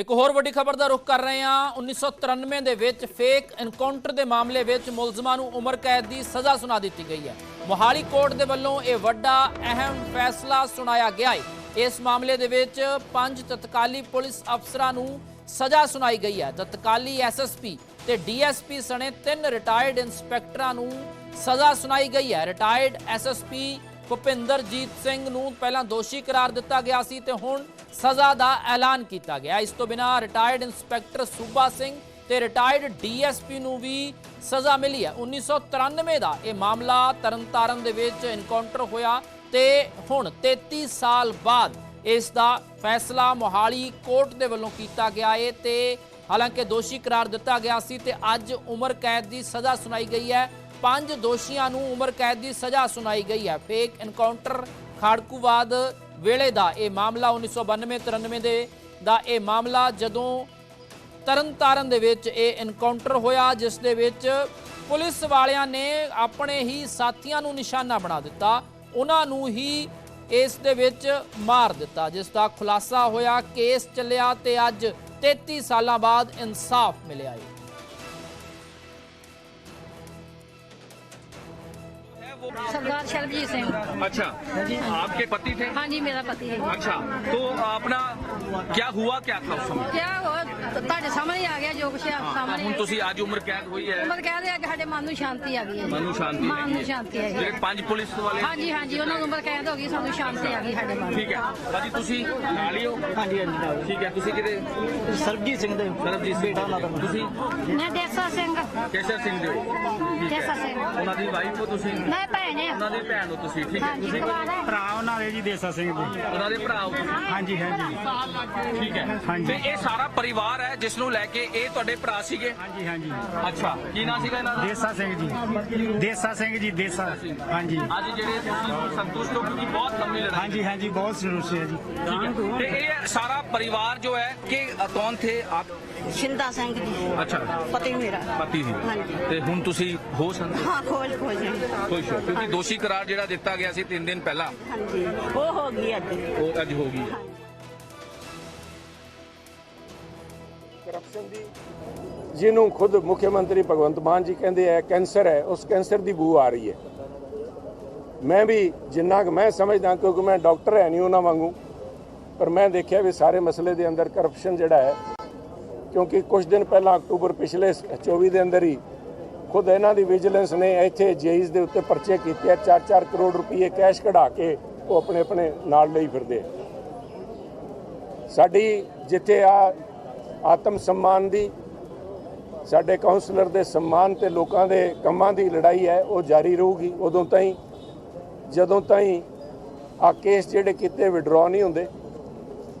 ਇੱਕ ਹੋਰ ਵੱਡੀ ਖਬਰ ਦਾ ਰੁਖ ਕਰ ਰਹੇ ਹਾਂ। 1993 ਦੇ ਵਿੱਚ ਫੇਕ ਐਨਕਾਊਂਟਰ ਦੇ ਮਾਮਲੇ ਵਿੱਚ ਮੁਲਜ਼ਮਾਂ ਨੂੰ ਉਮਰ ਕੈਦ ਦੀ ਸਜ਼ਾ ਸੁਣਾ ਦਿੱਤੀ ਗਈ ਹੈ। ਮੋਹਾਲੀ ਕੋਰਟ ਦੇ ਵੱਲੋਂ ਇਹ ਵੱਡਾ ਅਹਿਮ ਫੈਸਲਾ ਸੁਣਾਇਆ ਗਿਆ ਹੈ। ਇਸ ਮਾਮਲੇ ਦੇ ਵਿੱਚ ਪੰਜ ਤਤਕਾਲੀ ਪੁਲਿਸ ਅਫਸਰਾਂ ਨੂੰ ਸਜ਼ਾ ਸੁਣਾਈ ਗਈ ਹੈ। ਤਤਕਾਲੀ ਐਸਐਸਪੀ ਤੇ ਡੀਐਸਪੀ ਸਣੇ ਤਿੰਨ ਰਿਟਾਇਰਡ ਇੰਸਪੈਕਟਰਾਂ ਨੂੰ ਸਜ਼ਾ ਸੁਣਾਈ ਗਈ ਹੈ। ਰਿਟਾਇਰਡ ਐਸਐਸਪੀ ਭੁਪਿੰਦਰਜੀਤ ਸਿੰਘ ਨੂੰ ਪਹਿਲਾਂ ਦੋਸ਼ੀ ਕਰਾਰ ਦਿੱਤਾ ਗਿਆ ਸੀ ਤੇ ਹੁਣ ਸਜ਼ਾ ਦਾ ਐਲਾਨ ਕੀਤਾ ਗਿਆ। ਇਸ ਤੋਂ ਬਿਨਾਂ ਰਿਟਾਇਰਡ ਇੰਸਪੈਕਟਰ ਸੂਬਾ ਸਿੰਘ ਤੇ ਰਿਟਾਇਰਡ ਡੀਐਸਪੀ ਨੂੰ ਵੀ ਸਜ਼ਾ ਮਿਲੀ ਹੈ। 1993 ਦਾ ਇਹ ਮਾਮਲਾ ਤਰਨਤਾਰਨ ਦੇ ਵਿੱਚ ਇਨਕਾਊਂਟਰ ਹੋਇਆ ਤੇ ਹੁਣ 33 ਸਾਲ ਬਾਅਦ ਇਸ ਦਾ ਫੈਸਲਾ ਮੋਹਾਲੀ ਕੋਰਟ ਦੇ ਵੱਲੋਂ ਕੀਤਾ ਗਿਆ ਹੈ ਤੇ ਹਾਲਾਂਕਿ ਦੋਸ਼ੀ ਕਰਾਰ ਦਿੱਤਾ ਗਿਆ ਸੀ ਤੇ ਅੱਜ ਉਮਰ ਕੈਦ ਦੀ ਸਜ਼ਾ ਸੁਣਾਈ ਗਈ ਹੈ। ਪੰਜ ਦੋਸ਼ੀਆਂ ਨੂੰ ਉਮਰ ਕੈਦ ਦੀ ਸਜ਼ਾ ਸੁਣਾਈ ਗਈ ਹੈ। ਫੇਕ ਇਨਕਾਊਂਟਰ ਖਾੜਕੂਵਾਦ ਵੇਲੇ ਦਾ ਇਹ ਮਾਮਲਾ 1992-93 ਦੇ ਦਾ ਇਹ ਮਾਮਲਾ ਜਦੋਂ ਤਰਨਤਾਰਨ ਦੇ ਵਿੱਚ ਇਹ ਐਨਕਾਊਂਟਰ ਹੋਇਆ, ਜਿਸ ਦੇ ਵਿੱਚ ਪੁਲਿਸ ਵਾਲਿਆਂ ਨੇ ਆਪਣੇ ਹੀ ਸਾਥੀਆਂ ਨੂੰ ਨਿਸ਼ਾਨਾ ਬਣਾ ਦਿੱਤਾ, ਉਹਨਾਂ ਨੂੰ ਹੀ ਇਸ ਦੇ ਵਿੱਚ ਮਾਰ ਦਿੱਤਾ, ਜਿਸ ਦਾ ਖੁਲਾਸਾ ਹੋਇਆ, ਕੇਸ ਚੱਲਿਆ ਤੇ ਅੱਜ 33 ਸਾਲਾਂ ਬਾਅਦ ਇਨਸਾਫ ਮਿਲਿਆ ਹੈ। सरदार शर्मजीत सिंह अच्छा आपके पति थे हाँ जी मेरा पति है अच्छा तो अपना क्या हुआ क्या था उस समय ਕਿਆ ਹੋ ਤੁਹਾਡੇ ਸਾਹਮਣੇ ਹੀ ਆ ਗਿਆ ਜੋ ਕੁਛ ਆ ਹਾਂ, ਸਾਹਮਣੇ ਹੁਣ ਤੁਸੀਂ ਅੱਜ ਉਮਰ ਕੈਦ ਹੋਈ ਹੈ ਉਮਰ ਕਹਿੰਦੇ ਅੱਜ ਸਾਡੇ ਮਨ ਨੂੰ ਸ਼ਾਂਤੀ ਆ ਗਈ ਹੈ ਜੀ। ਮਨ ਨੂੰ ਸ਼ਾਂਤੀ ਮਨ ਹੈਗੀ ਨੂੰ ਹੈ। ਸ਼ਾਂਤੀ ਹੈ ਜਿਹੜੇ ਪੰਜ ਪੁਲਿਸ ਵਾਲੇ ਹਾਂਜੀ ਹਾਂਜੀ ਉਹਨਾਂ ਨੂੰ ਉਮਰ ਕੈਦ ਹੋ ਗਈ ਸਾਨੂੰ ਸ਼ਾਂਤੀ ਆ ਗਈ ਸਾਡੇ ਮਨ ਨੂੰ ਠੀਕ ਹੈ ਭਾਜੀ ਤੁਸੀਂ ਨਾਲ ਹੀ ਹੋ ਹਾਂਜੀ ਹਾਂਜੀ ਨਾਲ ਠੀਕ ਹੈ ਤੁਸੀਂ ਕਿਤੇ ਸਰਬਜੀਤ ਸਿੰਘ ਦੇ ਸਰਬਜੀਤ ਸਿੰਘ ਬੇਟਾ ਉਹਨਾਂ ਦਾ ਤੁਸੀਂ ਮੈਂ ਦੇਸਾ ਸਿੰਘ ਕੇਸਰ ਸਿੰਘ ਦੇ ਹੋ ਠੀਕ ਕੇਸਰ ਹੈ ਸਿੰਘ। ਉਹਨਾਂ ਦੀ ਵਾਈਫ ਹੋ ਤੁਸੀਂ ਮੈਂ ਭੈਣ ਹੈ ਉਹਨਾਂ ਦੀ ਭੈਣ ਹੋ ਤੁਸੀਂ ਠੀਕ ਹੈ। ਹਾਂਜੀ ਤੁਸੀਂ ਕਵਾਲ ਹੈ। ਭਰਾ ਉਹਨਾਂ ਦੇ ਜੀ ਦੇਸਾ ਸਿੰਘ ਦੇ ਉਹਨਾਂ ਦੇ ਭਰਾ ਹੋ ਤੁਸੀਂ। ਹਾਂਜੀ ਹਾਂਜੀ। ਠੀਕ ਹੈ। ਹਾਂਜੀ। ਤੇ ਇਹ ਸਾਰਾ ਪਰਿਵਾਰ ਹੈ ਜਿਸ ਨੂੰ ਲੈ ਕੇ ਇਹ ਤੁਹਾਡੇ ਭਰਾ ਸੀਗੇ? ਹਾਂਜੀ ਹਾਂਜੀ। ਅੱਛਾ ਕੀ ਨਾਂ ਸੀਗਾ ਇਹਨਾਂ ਦਾ? ਦੇਸਾ ਸਿੰਘ ਜੀ। ਦੇਸਾ ਸਿੰਘ ਜੀ ਦੇਸਾ। ਹਾਂਜੀ। ਅੱਜ ਜਿਹੜੇ ਤੁਸੀਂ ਸੰਤੁਸ਼ਟ ਹੋ ਕਿਉਂਕਿ ਬਹੁਤ ਲੰਮੀ ਲੜਾਈ ਹਾਂਜੀ ਹਾਂਜੀ ਬਹੁਤ ਜ਼ਰੂਰੀ ਹੈ ਜੀ। ਤੇ ਇਹ ਸਾਰਾ ਪਰਿਵਾਰ ਜੋ ਹੈ ਕਿ ਕੌਣ ਥੇ ਆਪ? ਸ਼ਿੰਦਾ ਸਿੰਘ ਜੀ। ਅੱਛਾ। ਪਤੀ ਮੇਰਾ। ਪਤੀ ਜੀ। ਹਾਂਜੀ। ਤੇ ਹੁਣ ਤੁਸੀਂ ਹੋ ਸੰਤ? ਹਾਂ ਖੋਜ ਖੋਜ। ਖੁਸ਼ ਹੋ। ਕਿਉਂਕਿ ਦੋਸ਼ੀ ਕਰਾਰ ਜਿਹੜਾ ਦਿੱਤਾ ਗਿਆ ਸੀ 3 ਦਿਨ ਪਹਿਲਾਂ। ਹਾਂਜੀ ਉਹ ਹੋ ਗਈ ਅੱਜ। ਉਹ ਅੱਜ ਹੋ ਗਈ। ਕਰਪਸ਼ਨ ਦੀ ਜਿਹਨੂੰ ਖੁਦ ਮੁੱਖ ਮੰਤਰੀ ਭਗਵੰਤ ਮਾਨ ਜੀ ਕਹਿੰਦੇ ਹੈ ਕੈਂਸਰ ਹੈ ਉਸ ਕੈਂਸਰ ਦੀ ਬੂ ਆ ਰਹੀ ਹੈ। ਮੈਂ ਵੀ ਜਿੰਨਾ ਕੁ ਮੈਂ ਸਮਝਦਾ ਕਿਉਂਕਿ ਮੈਂ ਡਾਕਟਰ ਹੈ ਨਹੀਂ ਉਹਨਾਂ ਵਾਂਗੂ ਪਰ ਮੈਂ ਦੇਖਿਆ ਵੀ ਸਾਰੇ ਮਸਲੇ ਦੇ ਅੰਦਰ ਕਰਪਸ਼ਨ ਜਿਹੜਾ ਹੈ ਕਿਉਂਕਿ ਕੁਝ ਦਿਨ ਪਹਿਲਾਂ ਅਕਤੂਬਰ ਪਿਛਲੇ 24 ਦੇ ਅੰਦਰ ਹੀ ਖੁਦ ਇਹਨਾਂ ਦੀ ਵਿਜੀਲੈਂਸ ਨੇ ਇੱਥੇ ਜੇਈਜ਼ ਦੇ ਉੱਤੇ ਪਰਚੇ ਕੀਤੇ ਆ 4-4 ਕਰੋੜ ਰੁਪਏ ਕੈਸ਼ ਕਢਾ ਕੇ ਉਹ ਆਪਣੇ ਆਪਣੇ ਨਾਲ ਲਈ ਫਿਰਦੇ ਸਾਡੀ ਜਿੱਥੇ ਆ ਆਤਮ ਸਨਮਾਨ ਦੀ, ਸਾਡੇ ਕਾਉਂਸਲਰ ਦੇ ਸਨਮਾਨ ਤੇ ਲੋਕਾਂ ਦੇ ਕੰਮਾਂ ਦੀ ਲੜਾਈ ਹੈ, ਉਹ ਜਾਰੀ ਰਹੂਗੀ। ਉਦੋਂ ਤਾਈਂ, ਜਦੋਂ ਤਾਈਂ ਆ ਕੇਸ ਜਿਹੜੇ ਕੀਤੇ ਵਿਡਰਾ ਨਹੀਂ ਹੁੰਦੇ।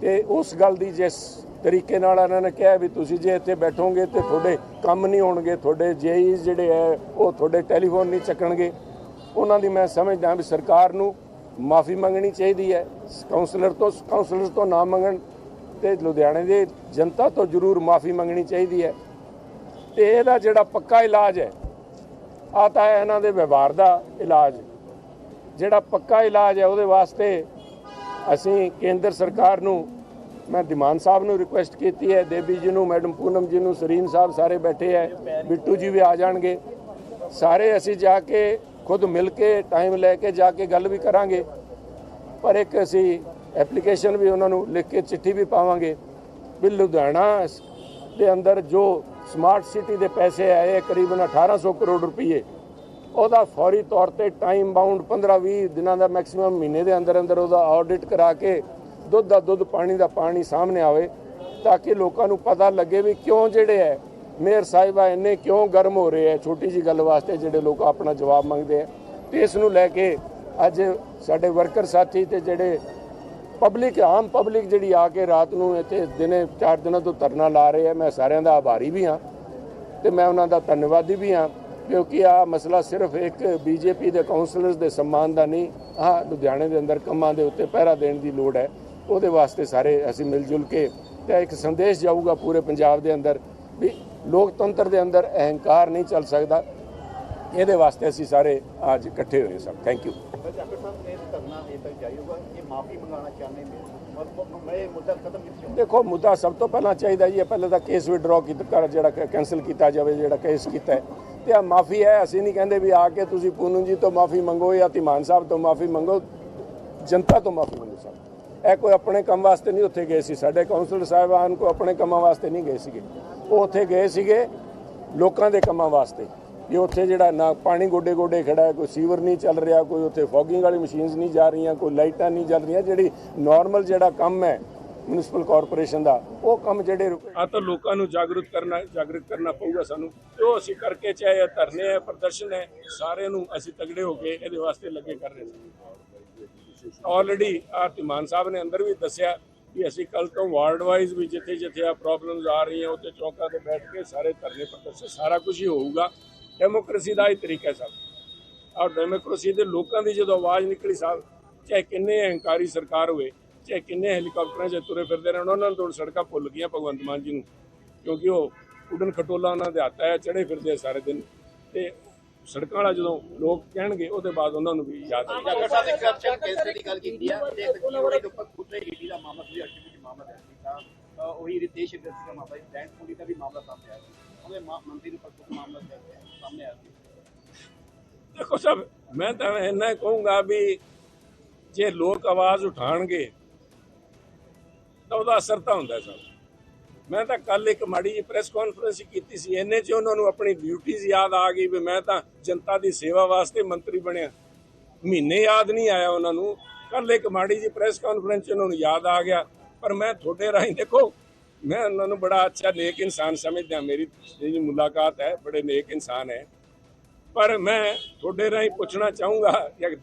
ਤੇ ਉਸ ਗੱਲ ਦੀ ਜਿਸ ਤਰੀਕੇ ਨਾਲ ਇਹਨਾਂ ਨੇ ਕਿਹਾ ਵੀ ਤੁਸੀਂ ਜੇ ਇੱਥੇ ਬੈਠੋਗੇ ਤੇ ਤੁਹਾਡੇ ਕੰਮ ਨਹੀਂ ਹੋਣਗੇ, ਤੁਹਾਡੇ ਜੇਈ ਜਿਹੜੇ ਹੈ, ਉਹ ਤੁਹਾਡੇ ਟੈਲੀਫੋਨ ਨਹੀਂ ਚੱਕਣਗੇ। ਉਹਨਾਂ ਦੀ ਮੈਂ ਸਮਝਦਾ ਵੀ ਸਰਕਾਰ ਨੂੰ ਮਾਫੀ ਮੰਗਣੀ ਚਾਹੀਦੀ ਹੈ। ਕਾਉਂਸਲਰ ਤੋਂ ਕਾਉਂਸਲਰ ਤੋਂ ਨਾ ਮੰਗਣ ਤੇ ਲੁਧਿਆਣੇ ਦੇ ਜਨਤਾ ਤੋਂ ਜ਼ਰੂਰ ਮਾਫੀ ਮੰਗਣੀ ਚਾਹੀਦੀ ਹੈ। ਤੇ ਇਹਦਾ ਜਿਹੜਾ ਪੱਕਾ ਇਲਾਜ ਹੈ ਆ ਤਾਂ ਹੈ ਇਹਨਾਂ ਦੇ ਵਿਵਹਾਰ ਦਾ ਇਲਾਜ। ਜਿਹੜਾ ਪੱਕਾ ਇਲਾਜ ਹੈ, ਉਹਦੇ ਵਾਸਤੇ ਅਸੀਂ ਕੇਂਦਰ ਸਰਕਾਰ ਨੂੰ, ਮੈਂ ਦਿਮਾਨ ਸਾਹਿਬ ਨੂੰ ਰਿਕੁਐਸਟ ਕੀਤੀ ਹੈ, ਦੇਵੀ ਜੀ ਨੂੰ, ਮੈਡਮ ਪੂਨਮ ਜੀ ਨੂੰ ਸਰੀਨ ਸਾਹਿਬ ਸਾਰੇ ਬੈਠੇ ਹੈ, ਬਿੱਟੂ ਜੀ ਵੀ ਆ ਜਾਣਗੇ। ਸਾਰੇ ਅਸੀਂ ਜਾ ਕੇ ਖੁਦ ਮਿਲ ਕੇ ਟਾਈਮ ਲੈ ਕੇ ਜਾ ਕੇ ਗੱਲ ਵੀ ਕਰਾਂਗੇ। ਪਰ ਇੱਕ ਅਸੀਂ ਐਪਲੀਕੇਸ਼ਨ ਵੀ ਉਹਨਾਂ ਨੂੰ ਲਿਖ ਕੇ ਚਿੱਠੀ ਵੀ ਪਾਵਾਂਗੇ ਵੀ ਲੁਧਿਆਣਾ ਦੇ ਅੰਦਰ ਜੋ ਸਮਾਰਟ ਸਿਟੀ ਦੇ ਪੈਸੇ ਆਏ ਕਰੀਬਨ 1800 ਕਰੋੜ ਰੁਪਏ ਉਹਦਾ ਫੌਰੀ ਤੌਰ ਤੇ ਟਾਈਮ ਬਾਉਂਡ 15-20 ਦਿਨਾਂ ਦਾ ਮੈਕਸਿਮਮ ਮਹੀਨੇ ਦੇ ਅੰਦਰ ਅੰਦਰ ਉਹਦਾ ਆਡਿਟ ਕਰਾ ਕੇ ਦੁੱਧ ਦਾ ਦੁੱਧ, ਪਾਣੀ ਦਾ ਪਾਣੀ ਸਾਹਮਣੇ ਆਵੇ ਤਾਂ ਕਿ ਲੋਕਾਂ ਨੂੰ ਪਤਾ ਲੱਗੇ ਵੀ ਕਿਉਂ ਜਿਹੜੇ ਹੈ, ਮੇਅਰ ਸਾਹਿਬਾ ਇੰਨੇ ਕਿਉਂ ਗਰਮ ਹੋ ਰਹੇ ਹੈ, ਛੋਟੀ ਜੀ ਗੱਲ ਵਾਸਤੇ ਜਿਹੜੇ ਲੋਕ ਆਪਣਾ ਜਵਾਬ ਮੰਗਦੇ ਆ ਤੇ ਇਸ ਨੂੰ ਲੈ ਕੇ ਅੱਜ ਸਾਡੇ ਵਰਕਰ ਸਾਥੀ ਤੇ ਜਿਹੜੇ ਪਬਲਿਕ ਆਮ ਪਬਲਿਕ ਜਿਹੜੀ ਆ ਕੇ ਰਾਤ ਨੂੰ ਇੱਥੇ ਦਿਨੇ ਚਾਰ ਦਿਨਾਂ ਤੋਂ ਧਰਨਾ ਲਾ ਰਹੇ ਆ ਮੈਂ ਸਾਰਿਆਂ ਦਾ ਆਭਾਰੀ ਵੀ ਹਾਂ ਤੇ ਮੈਂ ਉਹਨਾਂ ਦਾ ਧੰਨਵਾਦੀ ਵੀ ਹਾਂ। ਕਿਉਂਕਿ ਆ ਮਸਲਾ ਸਿਰਫ ਇੱਕ ਬੀਜੇਪੀ ਦੇ ਕਾਉਂਸਲਰਸ ਦੇ ਸਨਮਾਨ ਦਾ ਨਹੀਂ, ਆ ਲੁਧਿਆਣੇ ਦੇ ਅੰਦਰ ਕੰਮਾਂ ਦੇ ਉੱਤੇ ਪਹਿਰਾ ਦੇਣ ਦੀ ਲੋੜ ਹੈ। ਉਹਦੇ ਵਾਸਤੇ ਸਾਰੇ ਅਸੀਂ ਮਿਲ ਜੁਲ ਕੇ ਤੇ ਇੱਕ ਸੰਦੇਸ਼ ਜਾਊਗਾ ਪੂਰੇ ਪੰਜਾਬ ਦੇ ਅੰਦਰ ਵੀ ਲੋਕਤੰਤਰ ਦੇ ਅੰਦਰ ਅਹੰਕਾਰ ਨਹੀਂ ਚੱਲ ਸਕਦਾ। ਇਹਦੇ ਵਾਸਤੇ ਅਸੀਂ ਸਾਰੇ ਅੱਜ ਇਕੱਠੇ ਹੋਏ ਸਭ। ਥੈਂਕ ਯੂ ਡਾਕਟਰ ਸਾਹਿਬ, ਇਹ ਧਰਨਾ ਇਹ ਤੱਕ ਜਾਰੀ ਹੋਗਾ ਇਹ ਮਾਫੀ ਮੰਗਾਉਣਾ ਚਾਹੁੰਦੇ ਨੇ। ਦੇਖੋ, ਮੁੱਦਾ ਸਭ ਤੋਂ ਪਹਿਲਾਂ ਚਾਹੀਦਾ ਜੀ ਪਹਿਲਾਂ ਤਾਂ ਕੇਸ ਵਿਡਰਾਅ ਕੀਤਾ ਕਰ ਜਿਹੜਾ ਕੈਨਸਲ ਕੀਤਾ ਜਾਵੇ, ਜਿਹੜਾ ਕੇਸ ਕੀਤਾ ਹੈ। ਤੇ ਆ ਮਾਫੀ ਹੈ, ਅਸੀਂ ਨਹੀਂ ਕਹਿੰਦੇ ਵੀ ਆ ਕੇ ਤੁਸੀਂ ਪੂਨਮ ਜੀ ਤੋਂ ਮਾਫੀ ਮੰਗੋ ਜਾਂ ਧੀਮਾਨ ਸਾਹਿਬ ਤੋਂ ਮਾਫੀ ਮੰਗੋ, ਜਨਤਾ ਤੋਂ ਮਾਫੀ ਮੰਗੋ ਸਾਹਿਬ ਇਹ ਕੋਈ ਆਪਣੇ ਕੰਮ ਵਾਸਤੇ ਨਹੀਂ ਉੱਥੇ ਗਏ ਸੀ। ਸਾਡੇ ਕਾਉਂਸਲਰ ਸਾਹਿਬਾਨ ਕੋ ਆਪਣੇ ਕੰਮਾਂ ਵਾਸਤੇ ਨਹੀਂ ਗਏ ਸੀਗੇ। ਉਹ ਉੱਥੇ ਗਏ ਸੀਗੇ ਲੋਕਾਂ ਦੇ ਕੰਮਾਂ ਵਾਸਤੇ। ਵੀ ਉੱਥੇ ਜਿਹੜਾ ਨਾ ਪਾਣੀ ਗੋਡੇ ਗੋਡੇ ਖੜਾ ਹੈ, ਕੋਈ ਸੀਵਰ ਨਹੀਂ ਚੱਲ ਰਿਹਾ, ਕੋਈ ਉੱਥੇ ਫੋਗਿੰਗ ਵਾਲੀ ਮਸ਼ੀਨਸ ਨਹੀਂ ਜਾ ਰਹੀਆਂ, ਕੋਈ ਲਾਈਟਾਂ ਨਹੀਂ ਚੱਲ ਰਹੀਆਂ, ਜਿਹੜੀ ਨਾਰਮਲ ਜਿਹੜਾ ਕੰਮ ਹੈ ਮਿਊਨਿਸਪਲ ਕਾਰਪੋਰੇਸ਼ਨ ਦਾ, ਉਹ ਕੰਮ ਜਿਹੜੇ ਰੁਕੇ ਆ ਤਾਂ ਲੋਕਾਂ ਨੂੰ ਜਾਗਰੂਕ ਕਰਨਾ ਜਾਗਰੂਕ ਕਰਨਾ ਪਊਗਾ ਸਾਨੂੰ। ਤੇ ਉਹ ਅਸੀਂ ਕਰਕੇ ਚਾਹੇ ਇਹ ਧਰਨੇ ਹੈ, ਪ੍ਰਦਰਸ਼ਨ ਹੈ, ਸਾਰਿਆਂ ਨੂੰ ਅਸੀਂ ਤਗੜੇ ਹੋ ਕੇ ਇਹਦੇ ਵਾਸਤੇ ਲੱਗੇ ਕਰ ਰਹੇ ਸੀ ਆਲਰੇਡੀ ਆਰਤਿਮਾਨ ਸਾਹਿਬ ਨੇ ਅੰਦਰ ਵੀ ਦੱਸਿਆ ਕਿ ਅਸੀਂ ਕੱਲ ਤੋਂ ਵਾਰਡ ਵਾਈਜ਼ ਵੀ ਜਿੱਥੇ ਜਿੱਥੇ ਆ ਪ੍ਰੋਬਲਮਸ ਆ ਰਹੀਆਂ, ਉੱਥੇ ਚੌਕਾਂ ਤੇ ਬੈਠ ਕੇ ਸਾਰੇ ਧਰਨੇ ਪ੍ਰਦਰਸ਼ਨ, ਸਾਰਾ ਕੁਝ ਹੀ ਹੋਊਗਾ। ਡੈਮੋਕ੍ਰੇਸੀ ਦਾ ਹੀ ਤਰੀਕਾ ਸਭ। ਔਰ ਡੈਮੋਕ੍ਰੇਸੀ ਦੇ ਲੋਕਾਂ ਦੀ ਜਦੋਂ ਆਵਾਜ਼ ਨਿਕਲੀ ਸਾਹਿਬ ਚਾਹੇ ਕਿੰਨੇ ਹੰਕਾਰੀ ਸਰਕਾਰ ਹੋਵੇ, ਚਾਹੇ ਕਿੰਨੇ ਹੈਲੀਕਾਪਟਰਾਂ 'ਚ ਤੁਰੇ ਫਿਰਦੇ ਰਹਿਣ, ਉਹਨਾਂ ਨੂੰ ਤਾਂ ਸੜਕਾਂ ਭੁੱਲ ਗਈਆਂ ਭਗਵੰਤ ਮਾਨ ਜੀ ਨੂੰ, ਕਿਉਂਕਿ ਉਹ ਉਡਨ ਖਟੋਲਾ ਉਹਨਾਂ ਦੇ ਹੱਥ ਹੈ ਚੜੇ ਫਿਰਦੇ ਆ ਸਾਰੇ ਦਿਨ। ਤੇ ਸੜਕਾਂ ਵਾਲਾ ਜਦੋਂ ਲੋਕ ਕਹਿਣਗੇ ਉਹਦੇ ਬਾਅਦ ਉਹਨਾਂ ਨੂੰ ਵੀ ਯਾਦ ਆਏਗਾ। ਡਾਕਟਰ ਸਾਹਿਬ ਨੇ ਕਰਪਸ਼ਨ ਕੇਸ ਦੀ ਗੱਲ ਕੀਤੀ ਆ, ਤੇ ਉਹਨਾਂ ਦੇ ਉੱਪਰ ਪੁੱਤਰੇ ਈਡੀ ਦਾ ਮਾਮਲਾ ਸੀ ਐਕਟੀਵਿਟੀ ਮਾਮਲਾ ਹੈ ਉਹੀ ਰਿਤੇਸ਼ ਅਗਰਸੀ ਦਾ ਮਾਮਲਾ ਬੈਂਕ ਪੁਲਿਸ ਦਾ ਵੀ ਮਾਮਲਾ ਸਾਹਮਣੇ ਆਇਆ ਸੀ ਉਹਦੇ ਮਾ- ਮੰਤਰੀ ਨੂੰ ਪਰ ਮਾਮਲਾ ਸਾਹਮਣੇ ਆਇਆ ਸੀ ਦੇਖੋ ਸਭ ਮੈਂ ਤਾਂ ਇੰਨਾ ਕਹੂੰਗਾ ਵੀ ਜੇ ਲੋਕ ਆਵਾਜ਼ ਉਠਾਣਗੇ, ਤਾਂ ਉਹਦਾ ਅਸਰ ਤਾਂ ਹੁੰਦਾ ਸਭ ਮੈਂ ਤਾਂ ਕੱਲ ਇੱਕ ਮਾੜੀ ਜਿਹੀ ਪ੍ਰੈਸ ਕਾਨਫਰੰਸ ਕੀਤੀ ਸੀ, ਇੰਨੇ 'ਚ ਉਹਨਾਂ ਨੂੰ ਆਪਣੀ ਡਿਊਟੀਆਂ ਯਾਦ ਆ ਗਈ ਵੀ ਮੈਂ ਤਾਂ ਜਨਤਾ ਦੀ ਸੇਵਾ ਵਾਸਤੇ ਮੰਤਰੀ ਬਣਿਆ। ਮਹੀਨੇ ਯਾਦ ਨਹੀਂ ਆਇਆ ਉਹਨਾਂ ਨੂੰ। ਕੱਲ ਇੱਕ ਮਾੜੀ ਜਿਹੀ ਪ੍ਰੈਸ ਕਾਨਫਰੰਸ 'ਚ ਉਹਨਾਂ ਨੂੰ ਯਾਦ ਆ ਗਿਆ। ਪਰ ਮੈਂ ਤੁਹਾਡੇ ਰਾਹੀਂ ਦੇਖੋ, ਮੈਂ ਉਹਨਾਂ ਨੂੰ ਬੜਾ ਅੱਛਾ ਨੇਕ ਇਨਸਾਨ ਸਮਝਦਾ ਮੇਰੀ ਜਿਹੜੀ ਮੁਲਾਕਾਤ ਹੈ, ਬੜੇ ਨੇਕ ਇਨਸਾਨ ਹੈ। ਪਰ ਮੈਂ ਤੁਹਾਡੇ ਰਾਹੀਂ ਪੁੱਛਣਾ ਚਾਹੂੰਗਾ ਕਿ